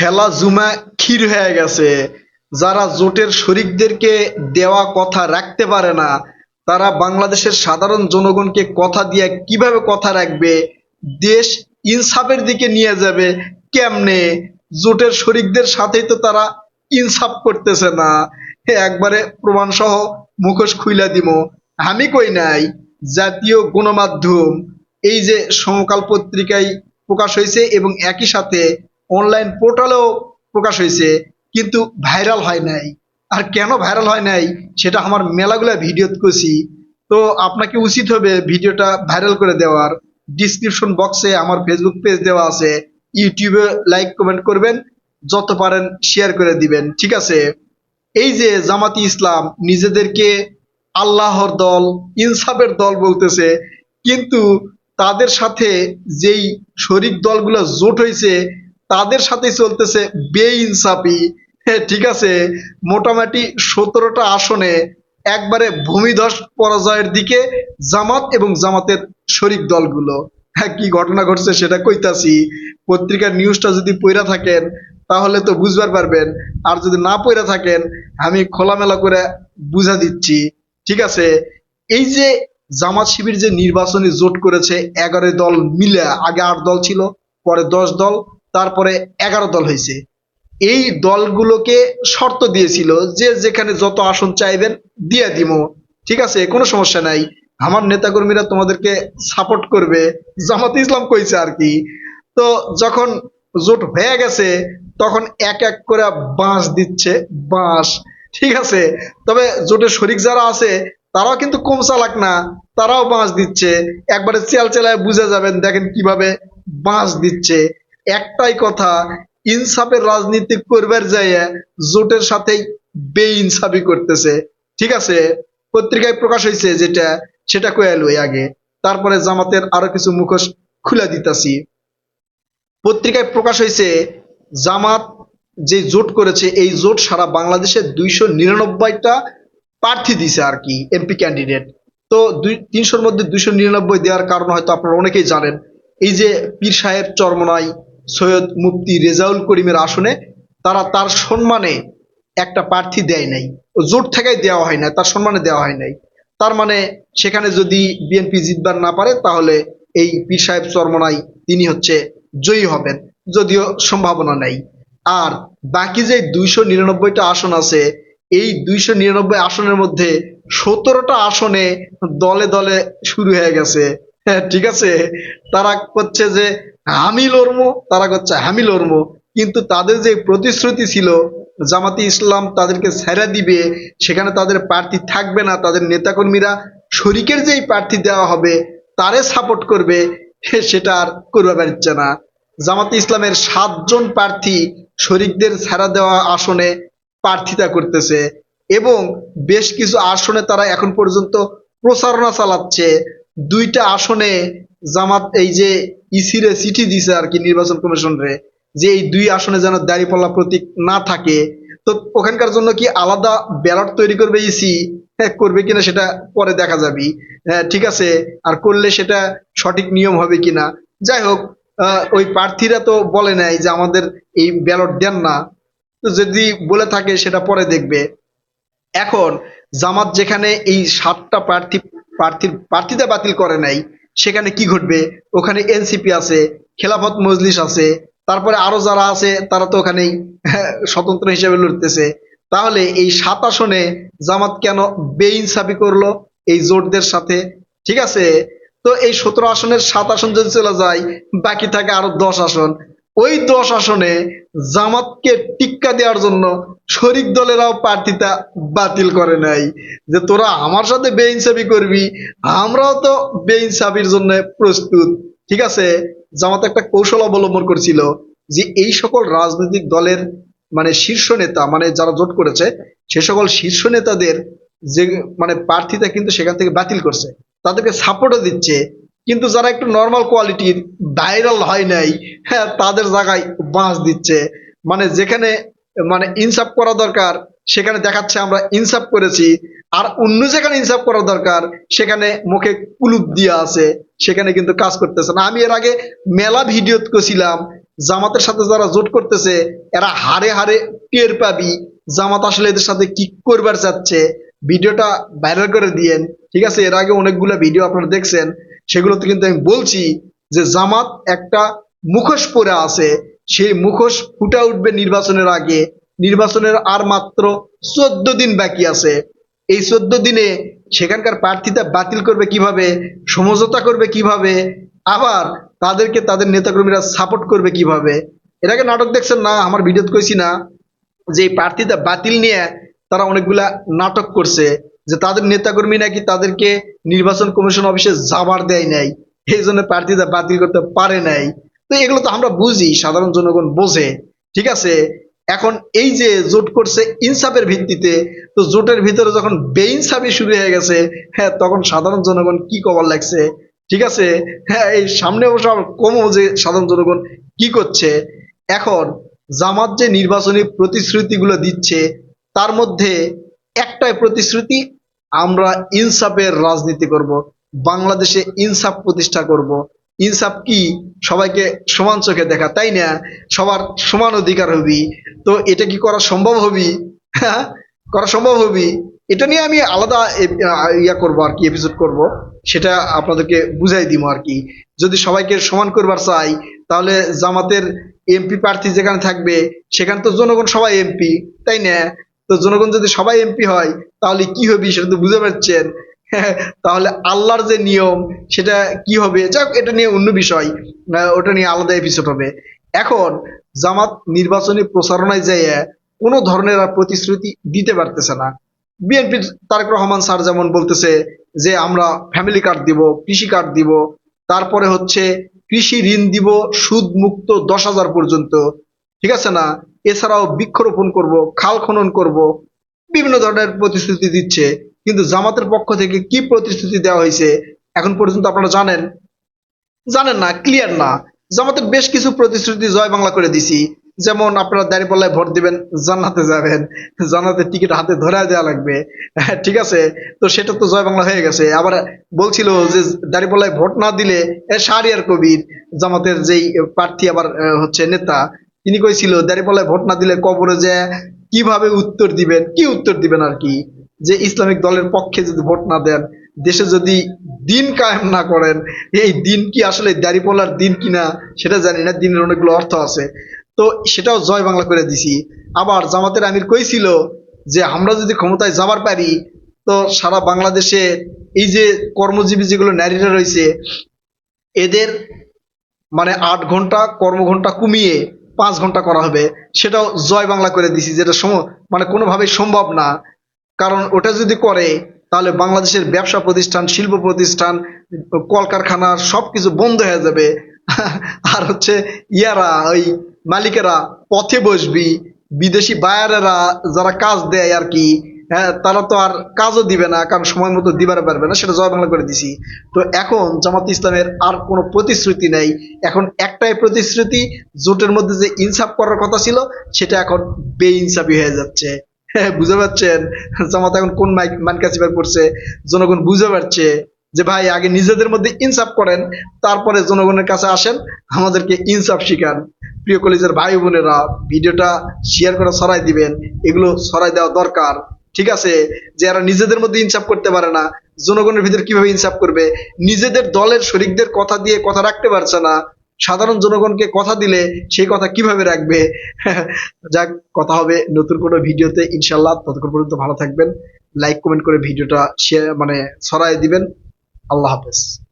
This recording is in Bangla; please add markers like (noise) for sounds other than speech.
খেলা জুমা ক্ষীর হয়ে গেছে। যারা জোটের শরিকদেরকে দেওয়া কথা রাখতে পারে না, তারা বাংলাদেশের সাধারণ জনগণকে কথা দিয়ে কীভাবে কথা রাখবে, দেশ ইনসাফের দিকে নিয়ে যাবে কেমনে? জোটের শরিকদের সাথেই তো তারা ইনসাফ করতেছে না। একবারে প্রমাণ সহ মুখোশ খুইলা দিমো আমি কই নাই, জাতীয় গণমাধ্যম, এই যে সমকাল পত্রিকায় প্রকাশ হয়েছে এবং একই সাথে অনলাইন পোর্টালেও প্রকাশ হয়েছে, কিন্তু ভাইরাল হয় নাই। আর কেন ভাইরাল হয় নাই, সেটা আমার মেলাগুলা ভিডিও করছি তো আপনাকে উচিত হবে ভিডিওটা ভাইরাল করে দেওয়ার। ডিসক্রিপশন বক্সে আমার ফেসবুক পেজ দেওয়া আছে। ইউটিউবে লাইক কমেন্ট করবেন। যত পারেন শেয়ার করে দিবেন, ঠিক আছে? এই যে জামাতি ইসলাম নিজেদেরকে আল্লাহর দল, ইনসাফের দল বলতেছে, কিন্তু তাদের সাথে যেই শরিক দলগুলো জোট হয়েছে তাদের সাথে চলতেছে বেইনসাফি। ঠিক আছে? মোটামুটি সতেরোটা আসনে একবারে ভূমিধস পরাজয়ের দিকে জামাত এবং জামাতের শরিক দলগুলো। হ্যাঁ কি ঘটনা ঘটছে সেটা কইতাছি। পত্রিকার নিউজটা যদি পইরা থাকেন, তাহলে তো বুঝবার পারবেন। আর যদি না পইরা থাকেন, আমি খোলামেলা করে বুঝা দিচ্ছি। ঠিক আছে? এই যে জামাত শিবির যে নির্বাচনী জোট করেছে এগারো দল মিলে, আগে আট দল ছিল, পরে দশ দল তারপরে এগারো দল হয়েছে। এই দলগুলোকে শর্ত দিয়েছিল যে যেখানে যত আসন চাইবেন দিয়ে দিব ঠিক আছে, কোনো সমস্যা নাই। আমার নেতাকর্মীরা তোমাদেরকে সাপোর্ট করবে। জামাত ইসলাম কইছে আর কি। তো যখন জোট হয়ে গেছে, তখন এক এক করে বাঁশ দিচ্ছে, বাঁশ। ঠিক আছে, তবে জোটের শরিক যারা আছে, তারাও কিন্তু কম চালাক না। তারাও বাঁশ দিচ্ছে। একবারে চেল চেলায় বুঝে যাবেন, দেখেন কীভাবে বাঁশ দিচ্ছে। একটাই কথা, ইনসাফের রাজনীতি করবার যাইয়া জোটের সাথেই বেইনসাফি করতেছে। ঠিক আছে? পত্রিকায় প্রকাশ হয়েছে যেটা, সেটা কয়াল আগে। তারপরে জামাতের আরও কিছু মুখোশ খুলে দিতাছি। পত্রিকায় প্রকাশ হয়েছে জামাত যে জোট করেছে, এই জোট সারা বাংলাদেশে দুইশো নিরানব্বইটা প্রার্থী দিছে আর কি, এমপি ক্যান্ডিডেট। তো দুই, তিনশোর মধ্যে দুইশো নিরানব্বই দেওয়ার কারণ হয়তো আপনারা অনেকেই জানেন। এই যে পীর সাহেব চরমনাই সৈয়দ মুফতি রেজাউল করিমের আসনে তারা তার সম্মানে একটা প্রার্থী দেয় নাই। জোট থেকেই দেওয়া হয় না তার সম্মানে দেওয়া হয় নাই। তার মানে সেখানে যদি বিএনপি জিতবার না পারে, তাহলে এই পীর সাহেব চরমনাই তিনি হচ্ছে জয়ী হবেন, যদিও সম্ভাবনা নেই। আর বাকি যে দুইশো নিরানব্বইটা আসন আছে, এই দুইশো নিরানব্বই আসনের মধ্যে সতেরোটা আসনে দলে দলে শুরু হয়ে গেছে। হ্যাঁ ঠিক আছে? তারা করছে যে আমি লড়বো, তারা করছে, আমি লড়বো। কিন্তু তাদের যে প্রতিশ্রুতি ছিল, জামাতি ইসলাম তাদেরকে ছেড়ে দিবে, সেখানে তাদের প্রার্থী থাকবে না, তাদের নেতাকর্মীরা শরিকের যেই প্রার্থী দেওয়া হবে, তারে সাপোর্ট করবে সেটা আর করবে পারছে না। জামাতে ইসলামের সাতজন প্রার্থী শরিকদের ছাড়া দেওয়া আসনে প্রার্থিতা করতেছে এবং বেশ কিছু আসনে তারা এখন পর্যন্ত প্রচারণা চালাচ্ছে। দুইটা আসনে জামাত এই যে ইসিরে চিঠি দিছে আর কি নির্বাচন কমিশন রে, যে এই দুই আসনে যেন দাঁড়িপাল্লা প্রতীক না থাকে, তো ওখানকার জন্য কি আলাদা ব্যালট তৈরি করবে ইসি? হ্যাঁ করবে কিনা সেটা পরে দেখা যাবে। হ্যাঁ ঠিক আছে, আর করলে সেটা সঠিক নিয়ম হবে কিনা? যাই হোক ওই প্রার্থীরা তো বলে নাই যে আমাদের এই ব্যালট দেন না। তো যদি বলে থাকে সেটা পরে দেখবে। এখন জামাত যেখানে এই সাতটা প্রার্থী, প্রার্থীর প্রার্থীতা বাতিল করে নাই সেখানে কি ঘটবে? ওখানে এনসিপি আছে, খেলাফত মজলিস আছে, তারপরে আরও যারা আছে, তারা তো ওখানেই (laughs) স্বতন্ত্র হিসেবে লড়তেছে। তাহলে এই সাত আসনে জামাত কেন বেইনসাফি করল এই জোটদের সাথে? ঠিক আছে? তো এই সতেরো আসনের সাত আসন যদি চলে যায়, বাকি থাকে আরও দশ আসন। ওই দশ আসনে জামাতকে টিক্কা দেওয়ার জন্য শরিক দলেরাও প্রার্থিতা বাতিল করে নাই। যে তোরা আমার সাথে বেইনসাফি করবি, আমরাও তো বেইনসাফির জন্য প্রস্তুত। ঠিক আছে? জামাত একটা কৌশল অবলম্বন করছিল যে এই সকল রাজনৈতিক দলের মানে শীর্ষ নেতা মানে যারা জোট করেছে, সে সকল শীর্ষ নেতাদের যে মানে প্রার্থীতা কিন্তু সেখান থেকে বাতিল করছে। তাদেরকে সাপোর্টও দিচ্ছে। কিন্তু যারা একটু নর্মাল কোয়ালিটির ভাইরাল হয় নাই হ্যাঁ তাদের জায়গায় বাঁশ দিচ্ছে। মানে যেখানে মানে ইনসাফ করা দরকার, সেখানে দেখাচ্ছে আমরা ইনসাফ করেছি। আর অন্য যেখানে ইনসাফ করা দরকার, সেখানে মুখে কুলুপ দিয়ে আছে, সেখানে কিন্তু কাজ করতেছে না। আমি এর আগে মেলা ভিডিও করছিলাম জামাতের সাথে যারা জোট করতেছে, এরা হারে হারে টের পাবি, জামাত আসলে এদের সাথে কি করবার চাচ্ছে। ভিডিওটা ভাইরাল করে দিয়েন। ঠিক আছে, এর আগে অনেকগুলো ভিডিও আপনারা দেখছেন। সেগুলোতে কিন্তু আমি বলছি যে জামাত একটা মুখোশ পরে আছে, সেই মুখোশ ফুটে উঠবে নির্বাচনের আগে। নির্বাচনের আর মাত্র চোদ্দ দিন বাকি আছে। এই চোদ্দ দিনে সেখানকার প্রার্থীতা বাতিল করবে কীভাবে, সমঝোতা করবে কীভাবে, আবার তাদেরকে তাদের নেতাকর্মীরা সাপোর্ট করবে কীভাবে? এর আগে নাটক দেখছেন না? আমার ভিডিওতে কইছি না যে এই প্রার্থীতা বাতিল নিয়ে তারা অনেকগুলা নাটক করছে। যে তাদের নেতাকর্মী নাকি তাদেরকে নির্বাচন কমিশন অফিসে যাবার দেয় নাই, এই জন্য প্রার্থীতা বাতিল করতে পারে নাই। তো এগুলো তো আমরা বুঝি, সাধারণ জনগণ বোঝে, ঠিক আছে? এখন এই যে জোট করছে ইনসাফের ভিত্তিতে, তো জোটের ভিতরে যখন বেইনসাফি শুরু হয়ে গেছে হ্যাঁ তখন সাধারণ জনগণ কি কবার লাগছে, ঠিক আছে? হ্যাঁ এই সামনে অবশ্য কমও যে সাধারণ জনগণ কি করছে। এখন জামাত যে নির্বাচনী প্রতিশ্রুতিগুলো দিচ্ছে, তার মধ্যে একটাই প্রতিশ্রুতি আমরা ইনসাফের রাজনীতি করব, বাংলাদেশে ইনসাফ প্রতিষ্ঠা করব। ইনসাফ কি? সবাইকে সমান চোখে দেখা, তাই না? সবার সমান অধিকার হবি। তো এটা কি করা সম্ভব হবি? হ্যাঁ করা সম্ভব হবি? এটা নিয়ে আমি আলাদা ইয়া করব আর কি এপিসোড করব। সেটা আপনাদেরকে বুঝাই দিব আর কি। যদি সবাইকে সমান করবার চাই, তাহলে জামাতের এমপি প্রার্থী যেখানে থাকবে, সেখানে তো জনগণ সবাই এমপি, তাই না? তো জনগণ যদি সবাই এমপি হয় তাহলে কি হবে সেটা তো বুঝতে পারছেন? হ্যাঁ, (laughs) তাহলে আল্লাহর যে নিয়ম সেটা কি হবে? যাক এটা নিয়ে অন্য বিষয়। ওটা নিয়ে আলাদা এপিসোড হবে। এখন জামাত নির্বাচনী প্রচারণায় যেয়ে কোনো ধরনের আর প্রতিশ্রুতি দিতে পারতেছে না। বিএনপির তারেক রহমান স্যার যেমন বলতেছে যে আমরা ফ্যামিলি কার্ড দিব কৃষি কার্ড দিব। তারপরে হচ্ছে কৃষি ঋণ দিব সুদ মুক্ত দশ হাজার পর্যন্ত। ঠিক আছে না? এছাড়াও বৃক্ষরোপণ করব খাল খনন করব বিভিন্ন ধরনের প্রতিশ্রুতি দিচ্ছে। কিন্তু জামাতের পক্ষ থেকে কি প্রতিশ্রুতি দেওয়া হয়েছে এখন পর্যন্ত আপনারা জানেন? জানেন না ক্লিয়ার না। জামাতের বেশ কিছু প্রতিশ্রুতি জয় বাংলা করে দিছি। যেমন আপনারা দাঁড়িপাল্লায় ভোট দিবেন জান্নাতে যাবেন। জান্নাতের টিকিট হাতে ধরে দেওয়া লাগবে। হ্যাঁ, ঠিক আছে? তো সেটা তো জয় বাংলা হয়ে গেছে। আবার বলছিল যে দাঁড়িপাল্লায় ভোট না দিলে এ শাহরিয়ার কবির জামাতের যেই প্রার্থী আবার হচ্ছে নেতা তিনি কইছিল দাঁড়িপাল্লায় ভোট না দিলে কবরে যে কীভাবে উত্তর দিবেন? কি উত্তর দিবেন আর কি? যে ইসলামিক দলের পক্ষে যদি ভোট না দেন, দেশে যদি দিন কায়েম না করেন, এই দিন কি আসলে দাড়িপাল্লার দিন কিনা সেটা জানি না, দিনের অনেকগুলো অর্থ আছে। তো সেটাও জয় বাংলা করে দিছি। আবার জামাতের আমির কইছিল যে, আমরা যদি ক্ষমতায় যাবার পারি, তো সারা বাংলাদেশে এই যে কর্মজীবী যেগুলো নারীরা রয়েছে, এদের মানে আট ঘণ্টা কর্মঘন্টা কমিয়ে পাঁচ ঘণ্টা করা হবে, সেটাও জয় বাংলা করে দিছি, যেটা সম মানে কোনোভাবেই সম্ভব না। কারণ ওটা যদি করে, তাহলে বাংলাদেশের ব্যবসা প্রতিষ্ঠান, শিল্প প্রতিষ্ঠান, কলকারখানা সব কিছু বন্ধ হয়ে যাবে। (laughs) আর হচ্ছে ইয়ারা, ওই মালিকেরা পথে বসবি, বিদেশি বায়ারেরা যারা কাজ দেয় আর কি হ্যাঁ তারা তো আর কাজও দিবে না, কারণ সময় মতো দিবার পারবে না, সেটা জয় বাংলা করে দিছি। তো এখন জামাত ইসলামের আর কোনো প্রতিশ্রুতি নেই। এখন একটাই প্রতিশ্রুতি, জোটের মধ্যে যে ইনসাফ করার কথা ছিল, সেটা এখন বেইনসাফি হয়ে যাচ্ছে। হ্যাঁ বুঝতে পারছেন? জামাত এখন কোন মান কাছিবার করছে? জনগণ বুঝতে পারছে যে ভাই, আগে নিজেদের মধ্যে ইনসাফ করেন, তারপরে জনগণের কাছে আসেন, আমাদেরকে ইনসাফ শিখান। প্রিয় কলেজের ভাই বোনেরা, ভিডিওটা শেয়ার করে ছড়াই দিবেন। এগুলো ছড়াই দেওয়া দরকার। ঠিক আছে? যে এরা নিজেদের মধ্যে ইনসাফ করতে পারে না, জনগণের ভিতরে কীভাবে ইনসাফ করবে? নিজেদের দলের শরিকদের কথা দিয়ে কথা রাখতে পারছে না। সাধারণ জনগণকে কথা দিলে সেই কথা কীভাবে রাখবে? (laughs) যাক, কথা হবে নতুন কোনো ভিডিওতে ইনশাল্লাহ ততক্ষণ পর্যন্ত ভালো থাকবেন। লাইক কমেন্ট করে ভিডিওটা শেয়ার মানে ছড়াই দিবেন। আল্লাহ হাফেজ।